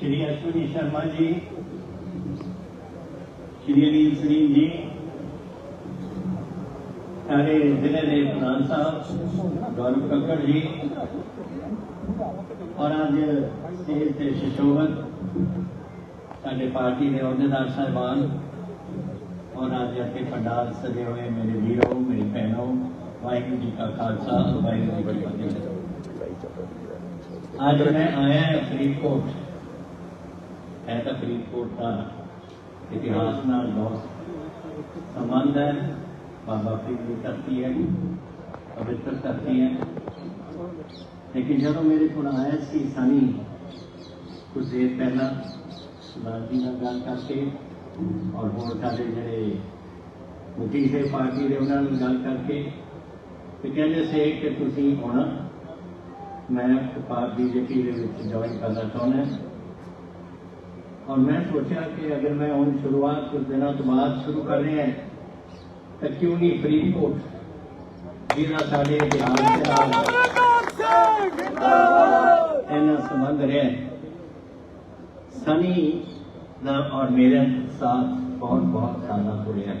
شری اشونی شرما جی شری انیل سلیم جی سارے ضلع کے پردھان صاحب گورو ککڑ جی اور اج سیل سے ششوبت سارے پارٹی کے دار صاحبان، اور اج اتنے پنڈال سجے ہوئے میرے ویروں میری بھنوں واحر جی کا خالصہ واحر جی کی فتح اج میں آیا فریدکوٹ۔ ایسا فرید کوٹ کا اتہاس نال بہت سمبند ہے۔ بابا فرید کی کرتی ہے۔ پوتر کرتی ہے۔ لیکن جب میرے کو آیا سی سنی، کچھ دیر پہلا سردار جی کا گل کر کے اور ہوں سارے جڑے مٹی سے پارٹی کے انہوں نے گل کر کے تو کہتے سے کہ تھی آنا میں party B J P join کرنا چاہنا ہاں۔ اور میں سوچا کہ اگر میں ان شروعات کچھ دنوں تو بعد شروع کر رہے ہیں، تو کیوں نہیں فری کوٹ جینا سارے سمندھ رہے سنی اور میرے ساتھ بہت بہت زیادہ سارا جڑیا ہے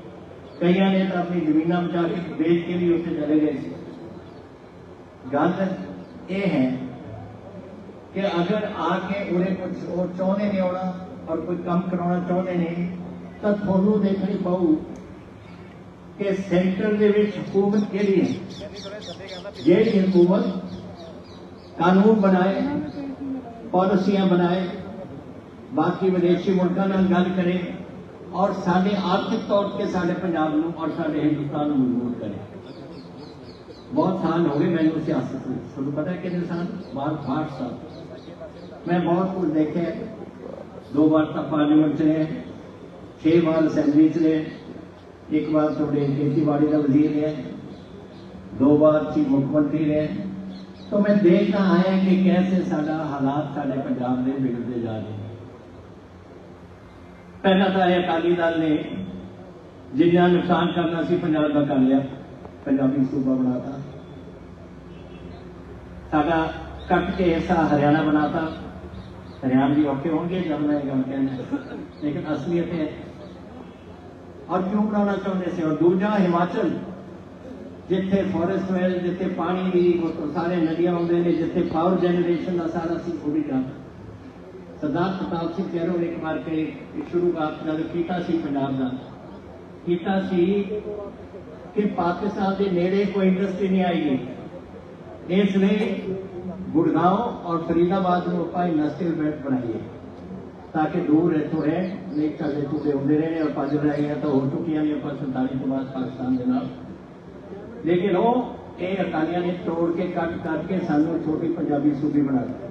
کئی نے تو اپنی زمینہ بچا کے بیچ کے بھی اسے چلے گئے گل یہ ہے؟ کہ اگر آ کے انہیں کچھ اور چاہنے نہیں آنا اور کوئی کم کرا چاہتے نہیں تو تھوڑوں دیکھنی پاؤ کہ سینٹر دے وچ حکومت کے لیے جیڑی حکومت قانون بنائے، پالیسیاں بنائے، باقی ودیشی ملکوں گل کرے اور سارے آرتھک طور پہ سارے پنجاب نو اور سارے ہندوستان نو مضبوط کرے بہت سال ہو گئے میں نے سیاست میں سب پتہ ہے کتنے سال؟ بار بار سال۔ میں بہت کچھ دیکھے۔ دو بار تک پارلیمنٹ چلے۔ چھ بار اسمبلی چلے۔ ایک بار تھوڑے کھیتی باڑی کا وزیر ہے دو بار چیف مکھ رہے۔ تو میں دیکھنا آیا کہ کیسے سارا حالات سارے پنجاب میں بگڑتے جا رہے ہیں۔ ਪਹਿਲਾਂ ਤਾਂ ਇਹ ਅਕਾਲੀ ਦਲ ਨੇ ਜਿੰਨਾ ਨੁਕਸਾਨ ਕਰਨਾ ਸੀ ਪੰਜਾਬ ਦਾ ਕਰ ਲਿਆ ਪੰਜਾਬੀ ਸੂਬਾ ਬਣਾਤਾ ਸਾਡਾ ਕੱਟ ਕੇ ਹਿੱਸਾ ਹਰਿਆਣਾ ਬਣਾਤਾ ਹਰਿਆਣਾ ਵੀ ਔਖੇ ਹੋਣਗੇ ਜਦ ਮੈਂ ਇਹ ਗੱਲ ਕਹਿੰਦਾ ਲੇਕਿਨ ਅਸਲੀਅਤ ਹੈ ਔਰ ਕਿਉਂ ਬਣਾਉਣਾ ਚਾਹੁੰਦੇ ਸੀ ਔਰ ਦੂਜਾ ਹਿਮਾਚਲ ਜਿੱਥੇ ਫੋਰੈਸਟ ਵੈਲ ਜਿੱਥੇ ਪਾਣੀ ਦੀ ਉਹ ਸਾਰੇ ਨਦੀਆਂ ਆਉਂਦੇ ਨੇ ਜਿੱਥੇ ਪਾਵਰ ਜਨਰੇਸ਼ਨ ਦਾ ਸਾਰਾ ਸੀ ਉਹ ਵੀ ਕੰਮ ਸਰਦਾਰ ਪ੍ਰਤਾਪ ਸਿੰਘ ਚਹਿਰੋ ਨੇ ਇੱਕ ਵਾਰ ਕੇ ਸ਼ੁਰੂਆਤ ਜਦ ਕੀਤਾ ਸੀ ਪੰਜਾਬ ਦਾ ਕੀਤਾ ਸੀ ਕਿ ਪਾਕਿਸਤਾਨ ਦੇ ਨੇੜੇ ਕੋਈ ਇੰਡਸਟਰੀ ਨਹੀਂ ਆਈ اس نے گڑگاؤں اور فرید آباد میں اوپا انڈسٹریل بیلٹ بنائی ہے۔ تاکہ دور رہتو ہے نہیں کل رہتو سے ہوندے رہے ہیں اور پانچ رہے ہیں تو ہو چکی ہیں۔ پر سنتالی کے بعد پاکستان کے نام۔ لیکن وہ یہ اکالیاں نے توڑ کے کٹ کر کے سانوں چھوٹی پنجابی صوبی بنا دی۔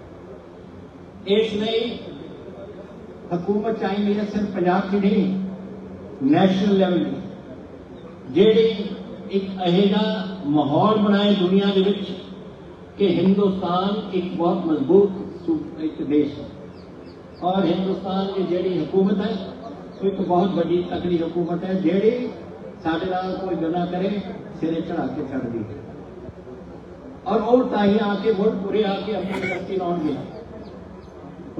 اس لیے حکومت چاہیے میرے صرف پنجاب کی نہیں نیشنل لیول کی۔ جیڑی ایک اہیدہ محور بنائے دنیا دے وچ کہ ہندوستان ایک بہت مضبوط ایک دیش ہے۔ اور ہندوستان کے جیڑی حکومت ہے تو ایک بہت بڑی تکڑی حکومت ہے، جیڑی سارے نال کوئی جنا کرے، سرے چڑھا کے چڑھ دی۔ اور اور تاہی آکے کے ووٹ پورے آ کے اپنی ترقی لاؤ گے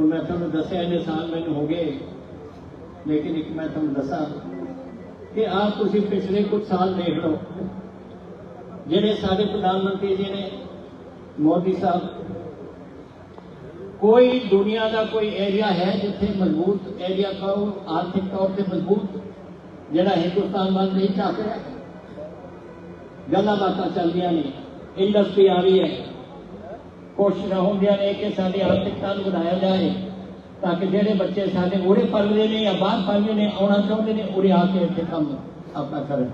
تو میں تھوڑا دسے اینے سال میں ہو گئے، لیکن ایک میں تم دسا کہ آپ کسی پچھلے کچھ سال دیکھ لو۔ جنہیں سارے پردھان منتری جی نے مودی صاحب۔ کوئی دنیا کا کوئی ایریا ہے جتنے مضبوط ایریا کہو آرتھک طور سے مضبوط، جڑا ہندوستان بند نہیں چاہتا گلا باتیں چل دیا نہیں۔ انڈسٹری آ رہی ہے۔ ਕੋਸ਼ਿਸ਼ਾਂ ਹੁੰਦੀਆਂ ਨੇ ਕਿ ਸਾਡੀ ਆਰਥਿਕਤਾ ਨੂੰ ਵਧਾਇਆ ਜਾਏ ਤਾਂ ਕਿ ਜਿਹੜੇ ਬੱਚੇ ਸਾਡੇ ਉਰੇ ਪੜ੍ਹਦੇ ਨੇ ਜਾਂ ਬਾਹਰ ਪੜ੍ਹਦੇ ਨੇ ਆਉਣਾ ਚਾਹੁੰਦੇ ਨੇ ਉਰੇ ਆ ਕੇ ਇੱਥੇ ਕੰਮ ਆਪਣਾ ਕਰਨ